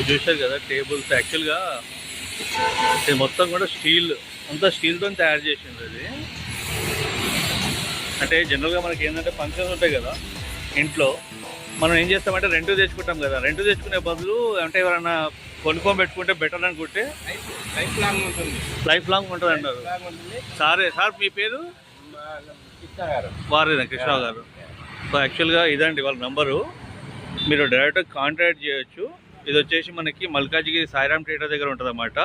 ఇది చూశారు కదా టేబుల్స్ యాక్చువల్గా ఇది మొత్తం కూడా స్టీల్ అంతా స్టీల్తో తయారు చేసింది అది. అంటే జనరల్గా మనకి ఏంటంటే ఫంక్షన్స్ ఉంటాయి కదా ఇంట్లో. మనం ఏం చేస్తామంటే రెంట్ తెచ్చుకుంటాం కదా. రెంట్ తెచ్చుకునే బదులు అంటే ఎవరైనా కొనుక్కొని పెట్టుకుంటే బెటర్ అనుకుంటే లైఫ్ లాంగ్ ఉంటుంది లైఫ్ లాంగ్ ఉంటుంది అంటారు సారే సార్ మీ పేరు? వారేనా కృష్ణ గారు. సో యాక్చువల్గా ఇదండి వాళ్ళ నెంబరు మీరు డైరెక్ట్గా కాంటాక్ట్ చేయొచ్చు. ఇది వచ్చేసి మనకి మల్కాజిగిరి సాయిరామ్ థియేటర్ దగ్గర ఉంటుంది అన్నమాట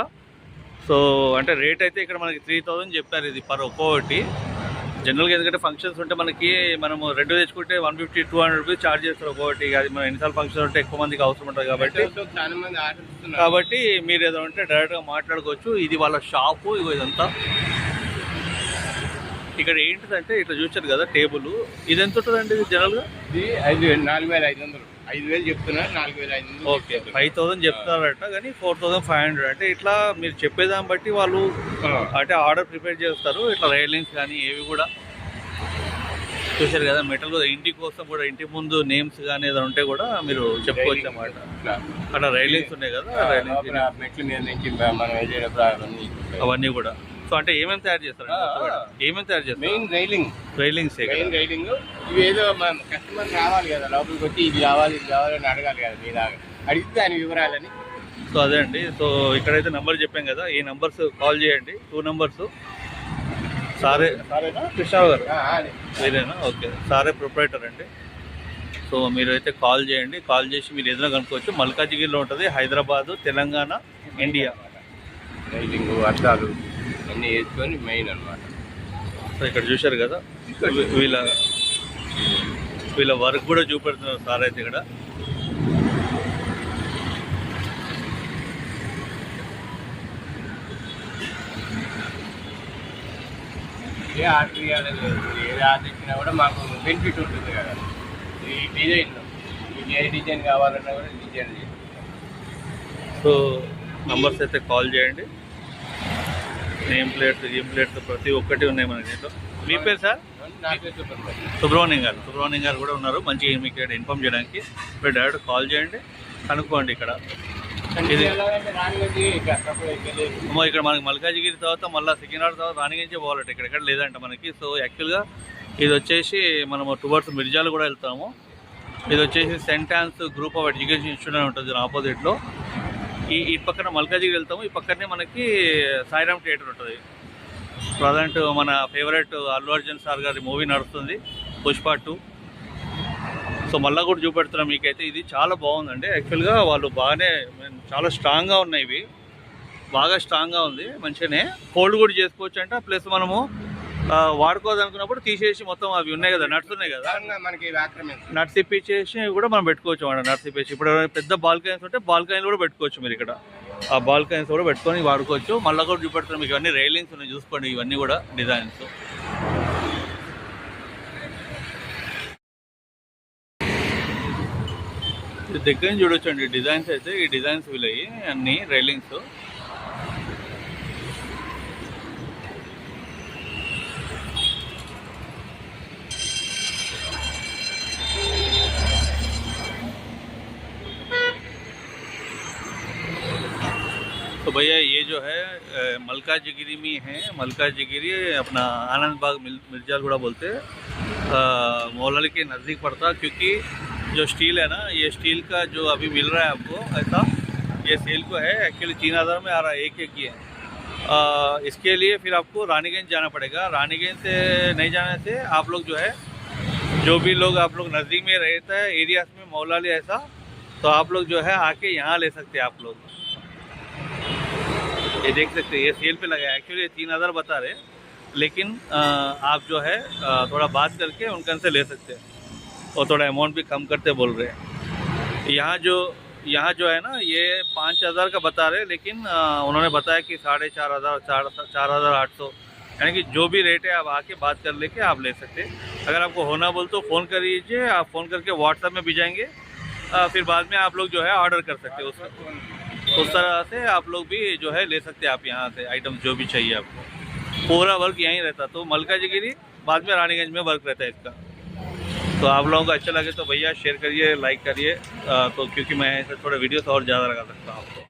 సో అంటే రేట్ అయితే ఇక్కడ మనకి త్రీ థౌజండ్ చెప్పారు ఇది పర్ ఒక్కొక్కటి. జనరల్గా ఎందుకంటే ఫంక్షన్స్ ఉంటే మనకి మనము రెండు తెచ్చుకుంటే one fifty two hundred rupees charge చేస్తారు ఒక్కొక్కటి. అది మన ఎన్నిసార్లు ఫంక్షన్ ఉంటే ఎక్కువ మందికి అవసరం ఉంటుంది కాబట్టి. కాబట్టి మీరు ఏదో ఉంటే డైరెక్ట్గా మాట్లాడుకోవచ్చు. ఇది వాళ్ళ షాపు ఇగో ఇదంతా. ఇక్కడ ఏంటిదంటే ఇట్లా చూసారు కదా టేబుల్ ఇది ఎంత ఉంటుందండి ఇది జనరల్గా ఇది ఐదు వేలు నాలుగు వేల ఐదు వందలు. ఐదు వేలు చెప్తున్నారు నాలుగు వేల ఐదు ఓకే. ఫైవ్ థౌసండ్ చెప్తున్నారట కానీ ఫోర్ థౌసండ్ ఫైవ్ హండ్రెడ్. అంటే ఇట్లా మీరు చెప్పేదాన్ని బట్టి వాళ్ళు అంటే ఆర్డర్ ప్రిపేర్ చేస్తారు ఇట్లా రైలింగ్స్ కానీ ఏవి కూడా. చూసారు కదా మెటల్ కూడా ఇంటి కోసం కూడా ఇంటి ముందు నేమ్స్ కానీ ఏదైనా ఉంటే కూడా మీరు చెప్పుకోవచ్చు అన్నమాట. ఇట్లా. అక్కడ రైలింగ్స్ ఉన్నాయి కదా రైలింగ్స్ మెట్ల మీద నుంచి మనం. అవన్నీ కూడా. సో అంటే ఏమేమి తయారు చేస్తారు. ఏమేమి తయారు చేస్తారు? Main railing. Railings main railing. ఇవి ఏదో మన కస్టమర్ రావాలి కదా లోపలికి వచ్చి ఇది కావాలి ఇది కావాలి అని అడగాలి కదా మీ దాకా. అడిగితే దాని వివరాలని. సో అదే అండి. సో ఇక్కడైతే నంబర్ చెప్పాం కదా ఈ నంబర్స్ కాల్ చేయండి. Two numbers. సారే సారేనా? కృష్ణరావు గారు. మీరేనా? ఓకే. సారే ప్రొపరేటర్ అండి. సో మీరైతే కాల్ చేయండి. కాల్ చేసి మీరు ఏదైనా కనుక్కోవచ్చు. మల్కాజిగిరిలో ఉంటుంది హైదరాబాదు తెలంగాణ ఇండియా. రైలింగ్ అద్దాలు. అన్నీ వేసుకొని మెయిన్ అన్నమాట. సో ఇక్కడ చూశారు కదా వీళ్ళ వీళ్ళ వర్క్ కూడా చూపెడుతున్నారు సార్ అయితే ఇక్కడ. ఏ ఆర్డర్ ఇవ్వాలని లేదు. ఏది ఆర్డర్ ఇచ్చినా కూడా మాకు బెనిఫిట్ ఉంటుంది కదా. ఈ డిజైన్ మీకు ఏ డిజైన్ కావాలన్నా కూడా డిజైన్ చేస్తాం. సో నంబర్స్ అయితే కాల్ చేయండి. నేమ్ ప్లేట్స్ గేమ్ ప్లేట్స్ ప్రతి ఒక్కటి ఉన్నాయి మన దీంట్లో. మీ పేరు సార్. సుబ్రహ్మణ్యం గారు. సుబ్రహ్మణ్యం గారు. కూడా ఉన్నారు. మంచిగా మీకు ఇక్కడ ఇన్ఫామ్ చేయడానికి. మీరు డైరెక్ట్ కాల్ చేయండి. కనుక్కోండి ఇక్కడ. ఇది ఇక్కడ మనకి మల్కాజిగిరి తర్వాత మళ్ళీ సికింద్రాబాద్ తర్వాత రాణిగించే పోవాలంటే. ఇక్కడ ఎక్కడ లేదంట మనకి. సో యాక్చువల్గా ఇది వచ్చేసి మనము టువర్డ్స్ మిర్జాలు కూడా వెళ్తాము. ఇది వచ్చేసి St Ann's group of education institute అని ఉంటుంది ఆపోజిట్లో ఈ ఈ పక్కన మల్కాజిగిరి వెళ్తాము. ఈ పక్కనే మనకి సాయిరామ్ థియేటర్ ఉంటుంది. ప్రజెంట్ మన ఫేవరెట్ అల్లు అర్జున్ సార్ గారి మూవీ నడుస్తుంది పుష్ప టూ. సో మళ్ళీ కూడా చూపెడుతున్నాం మీకైతే. ఇది చాలా బాగుందండి. యాక్చువల్గా వాళ్ళు బాగానే చాలా స్ట్రాంగ్గా ఉన్నాయి ఇవి. బాగా స్ట్రాంగ్గా ఉంది. మంచిగానే. హోల్డ్ కూడా చేసుకోవచ్చు అంటే ప్లస్ మనము ఆ, వాడుకోవాలనుకున్నప్పుడు తీసేసి మొత్తం అవి ఉన్నాయి కదా నట్స్ ఉన్నాయి కదా. మనకి నట్స్ ఇప్పించేసి కూడా మనం పెట్టుకోవచ్చు అన్నమాట నట్స్ ఇప్పేసి ఇప్పుడు పెద్ద బాల్కనీస్ ఉంటే బాల్కనీలు కూడా పెట్టుకోవచ్చు మీరు ఇక్కడ. ఆ బాల్కనీస్ కూడా పెట్టుకొని వాడుకోవచ్చు. మళ్ళీ కూడా చూపెడుతున్నాం మీకు ఇవన్నీ రైలింగ్స్ ఉన్నాయి చూసుకోండి ఇవన్నీ కూడా డిజైన్స్ దగ్గర నుంచి చూడొచ్చు అండి డిజైన్స్ అయితే ఈ డిజైన్స్ వీలయ్యి అన్ని రైలింగ్స్ भैया ये जो है मलका जिगिरी में है। मलका जिगिरी अपना आनंद बाग मिर्जालगुड़ा बोलते हैं। मौलाली के नज़दीक पड़ता क्योंकि जो स्टील है ना ये स्टील का जो अभी मिल रहा है आपको ऐसा ये सेल को है एक्चुअली तीन हज़ार में आ रहा है एक एक ही है अ, इसके लिए फिर आपको रानीगंज जाना पड़ेगा। रानीगंज से नहीं जाने से आप लोग जो है जो भी लोग आप लोग नज़दीक में रहता है एरियाज़ में मौलाली ऐसा तो आप लोग जो है आके यहाँ ले सकते हैं आप लोग। ये देख सकते हैं, ये सेल पे लगा एक्चुअली तीन हज़ार बता रहे लेकिन आप जो है थोड़ा बात करके उनके से ले सकते हैं। और थोड़ा अमाउंट भी कम करते बोल रहे हैं। यहाँ जो यहाँ जो है ना, ये पाँच हज़ार का बता रहे लेकिन उन्होंने बताया कि साढ़े चार हज़ार, चार चार हज़ार आठ सौ। यानी कि जो भी रेट है, आप आके बात कर लेके आप ले सकते हैं। अगर आपको होना बोल तो फ़ोन कर लीजिए आप फ़ोन करके व्हाट्सएप में भी जाएँगे। फिर बाद में आप लोग जो है ऑर्डर कर सकते हैं उसका। उस तरह से आप लोग भी जो है ले सकते हैं आप यहाँ से आइटम जो भी चाहिए आपको। पूरा वर्क यहीं रहता। तो मलका जिगिरी बाद में रानीगंज में वर्क रहता है इसका। तो आप लोगों को अच्छा लगे तो भैया शेयर करिए लाइक करिए। तो क्योंकि मैं ऐसे थोड़े वीडियोस और ज़्यादा लगा सकता हूँ आपको।